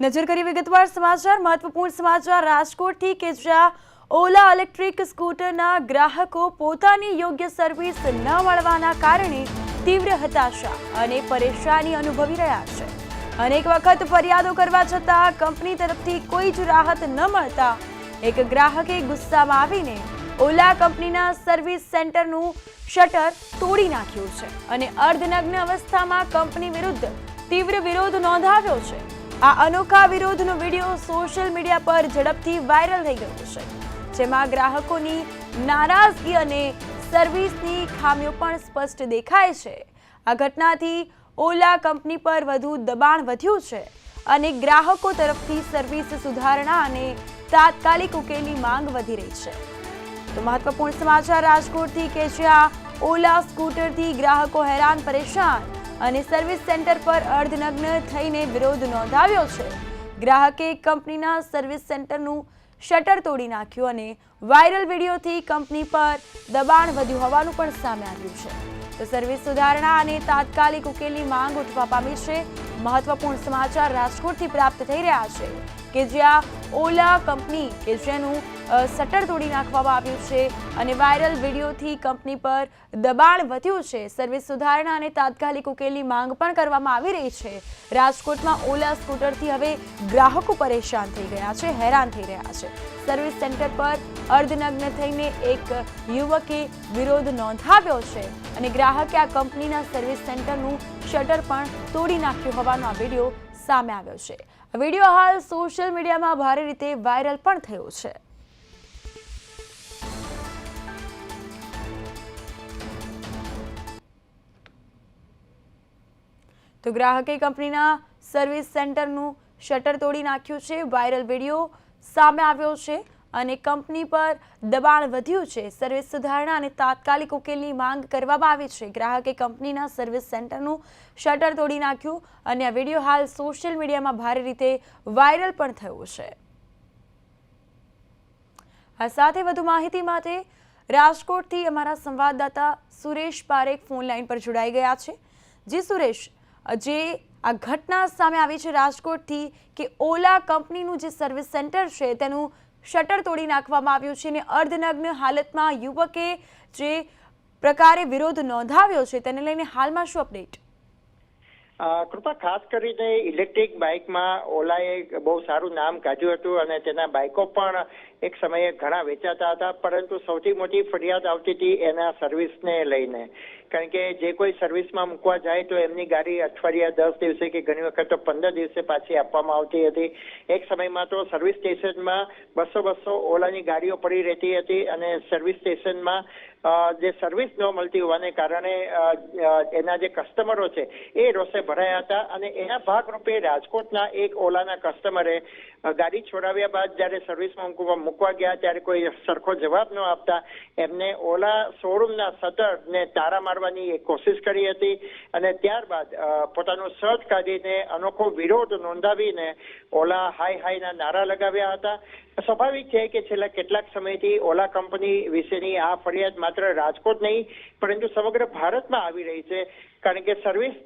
નજર કરી વિગતવાર સમાચાર. મહત્વપૂર્ણ સમાચાર, રાજકોટથી કે જ્યાં ઓલા ઇલેક્ટ્રિક સ્કૂટરના ગ્રાહકો પોતાની યોગ્ય સર્વિસ ન મળવાના કારણે તીવ્ર હતાશા અને પરેશાની અનુભવી રહ્યા છે. અનેક વખત ફરિયાદો કરવા છતાં કંપની તરફથી કોઈ જ રાહત ન મળતા એક ગ્રાહકે ગુસ્સામાં આવીને ઓલા કંપનીના સર્વિસ સેન્ટરનું શટર તોડી નાખ્યું છે અને અર્ધનગ્ન અવસ્થામાં કંપની વિરુદ્ધ તીવ્ર વિરોધ નોંધાવ્યો છે. આ અનોખા વિરોધનો વીડિયો સોશિયલ મીડિયા પર ઝડપથી વાયરલ થઈ ગયો છે, જેમાં ગ્રાહકોની નારાજગી અને સર્વિસની ખામીઓ પણ સ્પષ્ટ દેખાય છે. આ ઘટનાથી ઓલા કંપની પર વધુ દબાણ વધ્યું છે અને ગ્રાહકો તરફથી સર્વિસ સુધારણા અને તાત્કાલિક ઉકેલની માંગ વધી રહી છે. તો મહત્વપૂર્ણ સમાચાર રાજકોટથી કે જ્યાં ઓલા સ્કૂટરથી ગ્રાહકો હેરાન પરેશાન અને સર્વિસ સેન્ટર પર અર્ધનગ્ન થઈને વિરોધ નોંધાવ્યો છે. ગ્રાહકે કંપનીના સર્વિસ સેન્ટરનું શટર તોડી નાખ્યું અને વાયરલ વિડીયોથી કંપની પર દબાણ વધ્યું હોવાનું પણ સામે આવ્યું છે. તો સર્વિસ સુધારણા અને તાત્કાલિક ઉકેલની માંગ ઉઠવા પામી છે. મહત્વપૂર્ણ સમાચાર રાજકોટથી પ્રાપ્ત થઈ રહ્યા છે કે જ્યાં ઓલા કંપની કે જેનું શટર તોડી નાખવામાં આવ્યું છે અને વાયરલ વિડીયોથી કંપની પર દબાણ વધ્યું છે. સર્વિસ સુધારણા અને તાત્કાલિક ઉકેલની માંગ પણ કરવામાં આવી રહી છે. રાજકોટમાં ઓલા સ્કૂટરથી હવે ગ્રાહકો પરેશાન થઈ ગયા છે, હેરાન થઈ રહ્યા છે. સર્વિસ સેન્ટર પર અર્ધનગ્ન થઈને એક યુવકે વિરોધ નોંધાવ્યો છે અને ગ્રાહકે આ કંપનીના સર્વિસ સેન્ટરનું શટર પણ તોડી નાખ્યું હોવાનો આ વીડિયો સામે આવ્યો છે. વીડિયો હાલ સોશિયલ મીડિયામાં ભારે રીતે વાયરલ પણ થયો છે. તો ગ્રાહકે કંપનીના સર્વિસ સેન્ટરનું શટર તોડી નાખ્યું છે. વાયરલ વીડિયો સામે આવ્યો છે અને કંપની પર દબાણ વધ્યું છે. સર્વિસ સુધારણા અને તાત્કાલિક ઉકેલની માંગ કરવામાં આવી છે. ગ્રાહકે કંપનીના સર્વિસ સેન્ટરનું શટર તોડી નાખ્યું અને આ વીડિયો હાલ સોશિયલ મીડિયામાં ભારે રીતે વાયરલ પણ થયો છે. આ સાથે વધુ માહિતી માટે રાજકોટથી અમારા સંવાદદાતા સુરેશ પારેખ ફોન લાઈન પર જોડાઈ ગયા છે. જી સુરેશ જે આ ઘટના સામે આવી છે રાજકોટથી કે ઓલા કંપનીનું જે સર્વિસ સેન્ટર છે, તેનું શટર તોડી નાખવામાં આવ્યું છે અને અર્ધનગ્ન હાલતમાં યુવકે જે પ્રકારે વિરોધ નોંધાવ્યો છે, તેને લઈને હાલમાં શું અપડેટ? કૃપા ખાસ કરીને ઇલેક્ટ્રિક બાઇકમાં ઓલાએ બહુ સારું નામ કાઢ્યું હતું અને તેના બાઇકો પણ એક સમયે ઘણા વેચાતા હતા, પરંતુ સૌથી મોટી ફરિયાદ આવતી હતી એના સર્વિસને લઈને. કારણ કે જે કોઈ સર્વિસમાં મૂકવા જાય તો એમની ગાડી અઠવાડિયા દસ દિવસે કે ઘણી વખત તો પંદર દિવસે પાછી આપવામાં આવતી હતી. એક સમયમાં તો સર્વિસ સ્ટેશનમાં બસો બસો ઓલાની ગાડીઓ પડી રહેતી હતી અને સર્વિસ સ્ટેશનમાં જે સર્વિસ ન મળતી હોવાને કારણે એના જે કસ્ટમરો છે એ રોષે ભરાયા હતા અને એના ભાગરૂપે રાજકોટના એક ઓલાના કસ્ટમરે ગાડી છોડાવ્યા બાદ જ્યારે સર્વિસમાં મૂકવા ગયા ત્યારે કોઈ સરખો જવાબ ન આપતા એમને ઓલા શોરૂમના શટરને તારા મારવાની કોશિશ કરી હતી અને ત્યારબાદ પોતાનું શર્ટ કાઢીને અનોખો વિરોધ નોંધાવીને ઓલા હાઈ હાઈના નારા લગાવ્યા હતા. સ્વાભાવિક છે કે છેલ્લા કેટલાક સમયથી ઓલા કંપની વિશેની આ ફરિયાદ માત્ર રાજકોટ નહીં, પરંતુ સમગ્ર ભારતમાં આવી રહી છે. કારણ કે સર્વિસ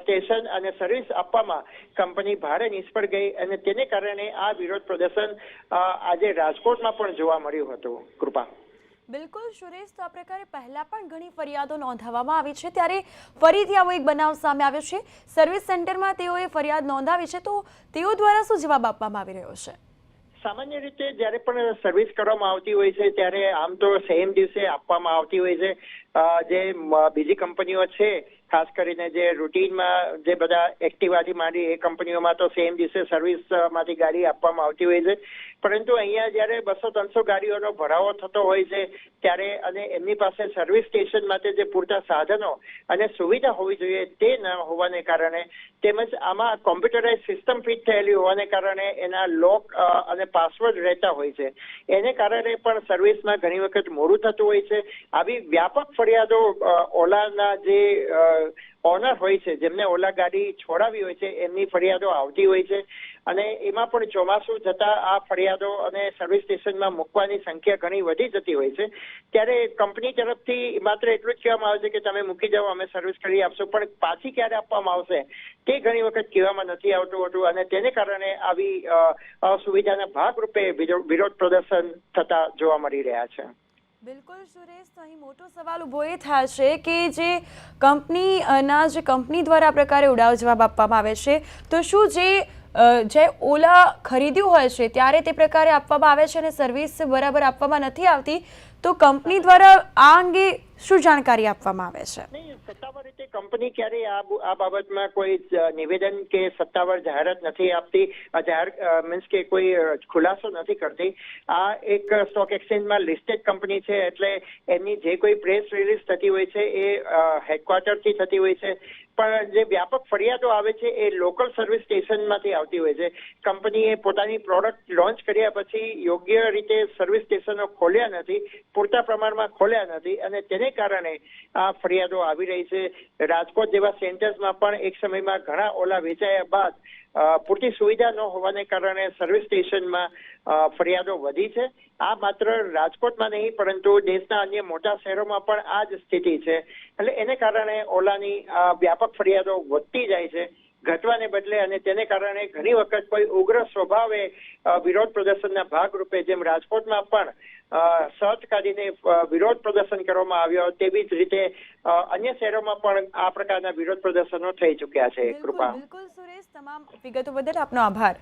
સ્ટેશન અને સર્વિસ આપવામાં કંપની ભારે નિષ્ફળ ગઈ અને તેને કારણે આ વિરોધ પ્રદર્શન આજે રાજકોટમાં પણ જોવા મળ્યું હતું. કૃપા. બિલકુલ સુરેશ તો આ પ્રકારે પહેલા પણ ઘણી ફરિયાદો નોંધાવવામાં આવી છે. ત્યારે ફરીથી આવો એક બનાવ સામે આવ્યો છે. સર્વિસ સેન્ટરમાં તેઓએ ફરિયાદ નોંધાવી છે. તો તેઓ દ્વારા શું જવાબ આપવામાં આવી રહ્યો છે? સામાન્ય રીતે જ્યારે પણ સર્વિસ કરવામાં આવતી હોય છે ત્યારે આમ તો સેમ દિવસે આપવામાં આવતી હોય છે. જે બીજી કંપનીઓ છે ખાસ કરીને જે રૂટીનમાં જે બધા એક્ટિવાથી માંડી એ કંપનીઓમાં તો સેમ દિવસે સર્વિસમાંથી ગાડી આપવામાં આવતી હોય છે. પરંતુ અહીંયા જ્યારે બસો ત્રણસો ગાડીઓનો ભરાવો થતો હોય છે, ત્યારે અને એમની પાસે સર્વિસ સ્ટેશન માટે જે પૂરતા સાધનો અને સુવિધા હોવી જોઈએ તે ન હોવાને કારણે તેમજ આમાં કોમ્પ્યુટરાઇઝ સિસ્ટમ ફિટ થયેલી હોવાને કારણે એના લોક અને પાસવર્ડ રહેતા હોય છે. એને કારણે પણ સર્વિસમાં ઘણી વખત મોડું થતું હોય છે. આવી વ્યાપક ફરિયાદો ઓલાના જે ઓનર હોય છે જેમને ઓલા ગાડી છોડાવી હોય છે એમની ફરિયાદો આવતી હોય છે. અને એમાં પણ ચોમાસું જતા આ ફરિયાદો અને સર્વિસ સ્ટેશનમાં મૂકવાની સંખ્યા ઘણી વધી જતી હોય છે. ત્યારે કંપની તરફથી માત્ર એટલું જ કહેવામાં આવે છે કે તમે મૂકી જાઓ અમે સર્વિસ કરી આપશું. પણ પાછી ક્યારે આપવામાં આવશે તે ઘણી વખત કહેવામાં નથી આવતું હોતું. અને તેને કારણે આવી અ, અસુવિધાના ભાગરૂપે વિરો- વિરોધ પ્રદર્શન થતા જોવા મળી રહ્યા છે. બિલકુલ સુરેશ, તો અહીં મોટો સવાલ ઊભો એ થાય છે કે જે કંપનીના જે કંપની દ્વારા આ પ્રકારે ઉડાવ જવાબ આપવામાં આવે છે, તો શું જે જે ઓલા ખરીદ્યું હોય છે, ત્યારે તે પ્રકારે આપવામાં આવે છે અને સર્વિસ બરાબર આપવામાં નથી આવતી? તો કંપની દ્વારા આ અંગે શું જાણકારી આપવામાં આવે છે? સત્તાવાર રીતે કંપની ક્યારેય આ બાબતમાં કોઈ નિવેદન કે સત્તાવાર જાહેરાત નથી આપતી. જાહેર મીન્સ કે કોઈ ખુલાસો નથી કરતી. આ એક સ્ટોક એક્સચેન્જમાં લિસ્ટેડ કંપની છે એટલે એમની જે કોઈ પ્રેસ રિલીઝ થતી હોય છે એ હેડક્વાર્ટરથી થતી હોય છે. પણ જે વ્યાપક ફરિયાદો આવે છે એ લોકલ સર્વિસ સ્ટેશનમાંથી આવતી હોય છે. કંપનીએ પોતાની પ્રોડક્ટ લોન્ચ કર્યા પછી યોગ્ય રીતે સર્વિસ સ્ટેશનો ખોલ્યા નથી. પૂરતા પ્રમાણમાં ખોલ્યા નથી અને તેને કારણે આ ફરિયાદો આવી રહી છે. રાજકોટ જેવા સેન્ટર્સમાં પણ એક સમયમાં ઘણા ઓલા વેચાયા બાદ પૂરતી સુવિધા ન હોવાને કારણે સર્વિસ સ્ટેશનમાં ફરિયાદો વધી છે. આ માત્ર રાજકોટમાં નહીં, પરંતુ દેશના અન્ય મોટા શહેરોમાં પણ આ જ સ્થિતિ છે. એટલે એને કારણે ઓલાની વ્યાપક ફરિયાદો વધતી જાય છે. ઘટવાને બદલે અને તેને કારણે ઘણી વખત કોઈ ઉગ્ર સ્વભાવે વિરોધ પ્રદર્શનના ભાગરૂપે જેમ રાજકોટમાં પણ સર્ચ કાઢીને વિરોધ પ્રદર્શન કરવામાં આવ્યો તેવી જ રીતે અન્ય શહેરોમાં પણ આ પ્રકારના વિરોધ પ્રદર્શનો થઈ ચૂક્યા છે. કૃપા. બિલકુલ સુરેશ તમામ વિગતો બદલ આપનો આભાર.